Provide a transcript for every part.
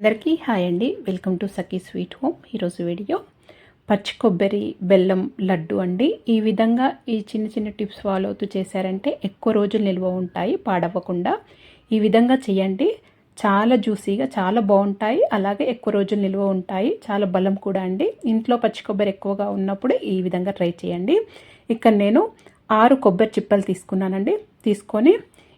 అందరికీ హాయ్ అండి. Welcome to Sakhi sweet home. ఈరోజు వీడియో పచ్చి కొబ్బరి బెల్లం లడ్డు అండి. ఈ విధంగా ఈ చిన్న చిన్న టిప్స్ ఫాలో అవుతూ చేశారంటే ఎక్కువ రోజులు నిల్వ ఉంటాయి పాడవ్వకుండా. ఈ విధంగా చేయండి. చాలా జ్యూసీగా చాలా బాగుంటాయి. అలాగే ఎక్కువ రోజులు నిల్వ ఉంటాయి. చాలా బలం కూడా అండి. ఇంట్లో పచ్చి కొబ్బరి ఎక్కువగా ఉన్నప్పుడు ఈ విధంగా ట్రై చేయండి. ఇక్కడ నేను ఆరు కొబ్బరి చిప్పలు తీసుకున్నానండి. తీసుకొని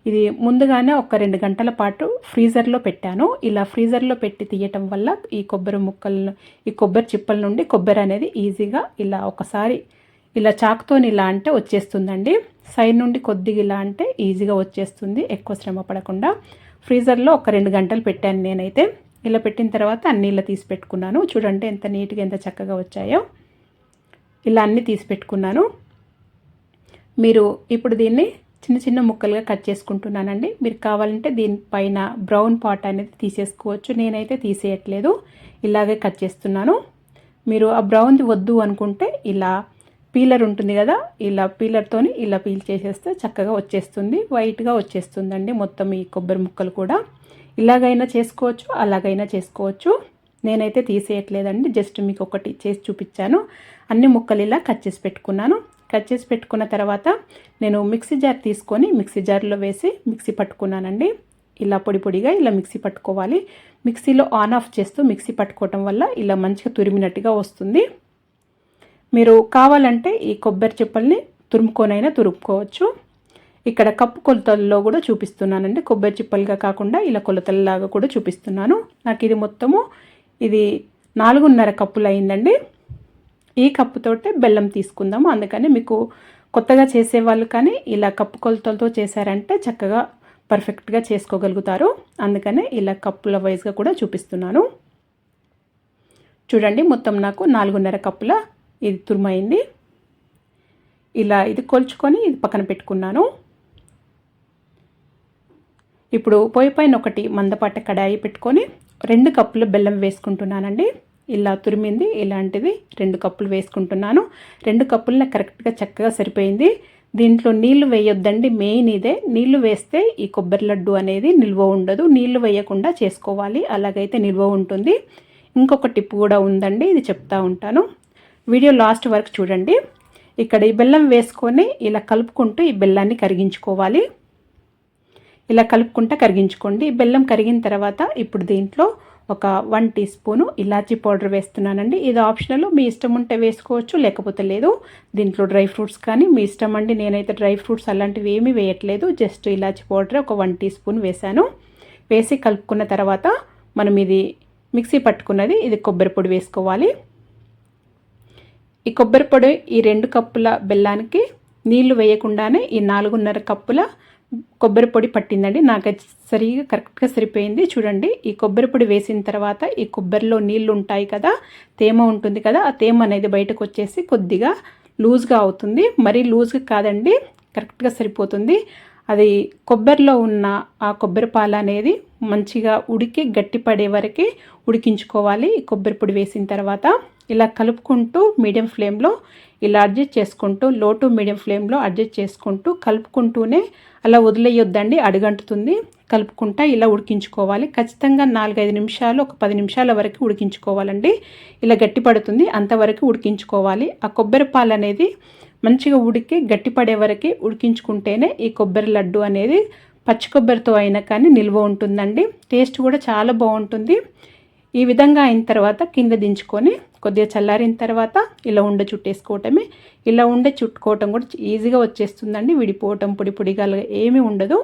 ఇది ముందుగానే ఒక రెండు గంటల పాటు ఫ్రీజర్లో పెట్టాను. ఇలా ఫ్రీజర్లో పెట్టి తీయటం వల్ల ఈ కొబ్బరి ముక్కలను ఈ కొబ్బరి చిప్పల నుండి కొబ్బరి అనేది ఈజీగా ఇలా ఒకసారి ఇలా చాకుతోని ఇలా అంటే వచ్చేస్తుందండి. సైడ్ నుండి కొద్దిగా ఇలా అంటే ఈజీగా వచ్చేస్తుంది. ఎక్కువ శ్రమ పడకుండా ఫ్రీజర్లో ఒక రెండు గంటలు పెట్టాను నేనైతే. ఇలా పెట్టిన తర్వాత అన్ని ఇలా తీసి పెట్టుకున్నాను. చూడండి ఎంత నీట్గా ఎంత చక్కగా వచ్చాయో. ఇలా అన్నీ తీసి పెట్టుకున్నాను. మీరు ఇప్పుడు దీన్ని చిన్న చిన్న ముక్కలుగా కట్ చేసుకుంటున్నానండి. మీరు కావాలంటే దీనిపైన బ్రౌన్ పాట్ అనేది తీసేసుకోవచ్చు. నేనైతే తీసేయట్లేదు. ఇలాగే కట్ చేస్తున్నాను. మీరు ఆ బ్రౌన్ది వద్దు అనుకుంటే ఇలా పీలర్ ఉంటుంది కదా ఇలా పీలర్తోని ఇలా పీల్ చేసేస్తే చక్కగా వచ్చేస్తుంది. వైట్గా వచ్చేస్తుందండి మొత్తం ఈ కొబ్బరి ముక్కలు కూడా. ఇలాగైనా చేసుకోవచ్చు అలాగైనా చేసుకోవచ్చు. నేనైతే తీసేయట్లేదండి. జస్ట్ మీకు ఒకటి చేసి చూపించాను. అన్ని ముక్కలు ఇలా కట్ చేసి పెట్టుకున్నాను. కట్ చేసి పెట్టుకున్న తర్వాత నేను మిక్సీ జార్ తీసుకొని మిక్సీ జార్లో వేసి మిక్సీ పట్టుకున్నానండి. ఇలా పొడి పొడిగా ఇలా మిక్సీ పట్టుకోవాలి. మిక్సీలో ఆన్ ఆఫ్ చేస్తూ మిక్సీ పట్టుకోవటం వల్ల ఇలా మంచిగా తురిమినట్టుగా వస్తుంది. మీరు కావాలంటే ఈ కొబ్బరి చిప్పల్ని తురుముకొనైనా తురుముకోవచ్చు. ఇక్కడ కప్పు కొలతల్లో కూడా చూపిస్తున్నానండి. కొబ్బరి చిప్పలుగా కాకుండా ఇలా కొలతల్లాగా కూడా చూపిస్తున్నాను. నాకు ఇది మొత్తము ఇది నాలుగున్నర కప్పులు అయిందండి ఈ కప్పుతోటే బెల్లం తీసుకుందాము. అందుకని మీకు కొత్తగా చేసేవాళ్ళు కానీ ఇలా కప్పు కొలతలతో చేశారంటే చక్కగా పర్ఫెక్ట్గా చేసుకోగలుగుతారు. అందుకనే ఇలా కప్పుల వైజ్గా కూడా చూపిస్తున్నాను. చూడండి మొత్తం నాకు నాలుగున్నర కప్పుల ఇది తురుమైంది. ఇలా ఇది కొలుచుకొని ఇది పక్కన పెట్టుకున్నాను. ఇప్పుడు పొయ్యి పైన ఒకటి మందపాట కడాయి పెట్టుకొని రెండు కప్పులు బెల్లం వేసుకుంటున్నానండి. ఇలా తురిమింది ఇలాంటిది రెండు కప్పులు వేసుకుంటున్నాను. రెండు కప్పులు కరెక్ట్గా చక్కగా సరిపోయింది. దీంట్లో నీళ్ళు వేయొద్దండి మెయిన్ ఇదే. నీళ్ళు వేస్తే ఈ కొబ్బరి లడ్డు అనేది నిల్వ ఉండదు. నీళ్ళు వేయకుండా చేసుకోవాలి. అలాగైతే నిల్వ ఉంటుంది. ఇంకొక టిప్ కూడా ఉందండి ఇది చెప్తా ఉంటాను. వీడియో లాస్ట్ వరకు చూడండి. ఇక్కడ ఈ బెల్లం వేసుకొని ఇలా కలుపుకుంటూ ఈ బెల్లాన్ని కరిగించుకోవాలి. ఇలా కలుపుకుంటూ కరిగించుకోండి. బెల్లం కరిగిన తర్వాత ఇప్పుడు దీంట్లో ఒక వన్ టీ స్పూను ఇలాచీ పౌడర్ వేస్తున్నానండి. ఇది ఆప్షనల్ మీ ఇష్టం ఉంటే వేసుకోవచ్చు లేకపోతే లేదు. దీంట్లో డ్రై ఫ్రూట్స్ కానీ మీ ఇష్టం అండి. నేనైతే డ్రై ఫ్రూట్స్ అలాంటివి ఏమీ వేయట్లేదు. జస్ట్ ఇలాచీ పౌడర్ ఒక వన్ టీ స్పూన్ వేశాను. వేసి కలుపుకున్న తర్వాత మనం ఇది మిక్సీ పట్టుకున్నది ఇది కొబ్బరి పొడి వేసుకోవాలి. ఈ కొబ్బరి పొడి ఈ రెండు కప్పుల బెల్లానికి నీళ్ళు వేయకుండానే ఈ నాలుగున్నర కప్పుల కొబ్బరి పొడి పట్టిందండి. నాకు సరిగా కరెక్ట్గా సరిపోయింది. చూడండి ఈ కొబ్బరి పొడి వేసిన తర్వాత ఈ కొబ్బరిలో నీళ్ళు ఉంటాయి కదా తేమ ఉంటుంది కదా ఆ తేమ అనేది బయటకు వచ్చేసి కొద్దిగా లూజ్గా అవుతుంది. మరీ లూజ్గా కాదండి కరెక్ట్గా సరిపోతుంది. అది కొబ్బరిలో ఉన్న ఆ కొబ్బరి పాలు అనేది మంచిగా ఉడికి గట్టిపడే వరకు ఉడికించుకోవాలి కొబ్బరి పొడి వేసిన తర్వాత. ఇలా కలుపుకుంటూ మీడియం ఫ్లేమ్లో ఇలా అడ్జస్ట్ చేసుకుంటూ లో టు మీడియం ఫ్లేమ్లో అడ్జస్ట్ చేసుకుంటూ కలుపుకుంటూనే అలా వదిలేయొద్దండి అడుగంటుతుంది. కలుపుకుంటా ఇలా ఉడికించుకోవాలి. ఖచ్చితంగా నాలుగైదు నిమిషాలు ఒక పది నిమిషాల వరకు ఉడికించుకోవాలండి. ఇలా గట్టిపడుతుంది అంతవరకు ఉడికించుకోవాలి. ఆ కొబ్బరి పాలు అనేది మంచిగా ఉడికి గట్టిపడే వరకు ఉడికించుకుంటేనే ఈ కొబ్బరి లడ్డు అనేది పచ్చి కొబ్బరితో అయినా కానీ నిల్వ ఉంటుందండి. టేస్ట్ కూడా చాలా బాగుంటుంది. ఈ విధంగా అయిన తర్వాత కింద దించుకొని కొద్దిగా చల్లారిన తర్వాత ఇలా ఉండ చుట్టేసుకోవటమే. ఇలా ఉండే చుట్టుకోవటం కూడా ఈజీగా వచ్చేస్తుందండి. విడిపోవటం పొడి పొడిగా ఏమీ ఉండదు.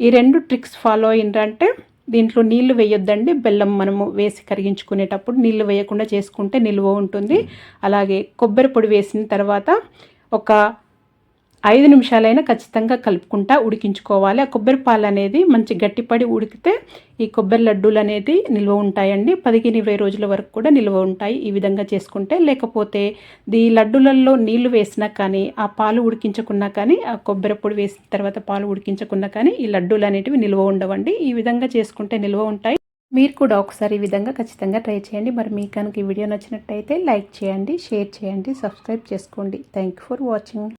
ఈ రెండు ట్రిక్స్ ఫాలో అయినరంటే దీంట్లో నీళ్ళు వేయొద్దండి. బెల్లం మనము వేసి కరిగించుకునేటప్పుడు నీళ్ళు వేయకుండా చేసుకుంటే నిల్వ ఉంటుంది. అలాగే కొబ్బరి పొడి వేసిన తర్వాత ఒక ఐదు నిమిషాలైనా ఖచ్చితంగా కలుపుకుంటా ఉడికించుకోవాలి. ఆ కొబ్బరి పాలు అనేది మంచి గట్టిపడి ఉడికితే ఈ కొబ్బరి లడ్డూలు అనేది నిల్వ ఉంటాయండి. పదిహేను ఇరవై రోజుల వరకు కూడా నిల్వ ఉంటాయి. ఈ విధంగా చేసుకుంటే లేకపోతే ఈ లడ్డూలలో నీళ్ళు వేసినా కానీ ఆ పాలు ఉడికించకున్నా కానీ ఆ కొబ్బరి పొడి వేసిన తర్వాత పాలు ఉడికించకున్నా కానీ ఈ లడ్డూలు అనేటివి నిల్వ ఉండవండి. ఈ విధంగా చేసుకుంటే నిల్వ ఉంటాయి. మీరు కూడా ఒకసారి ఈ విధంగా ఖచ్చితంగా ట్రై చేయండి. మరి మీకు కనుక ఈ వీడియో నచ్చినట్టయితే లైక్ చేయండి షేర్ చేయండి సబ్స్క్రైబ్ చేసుకోండి. Thank for watching.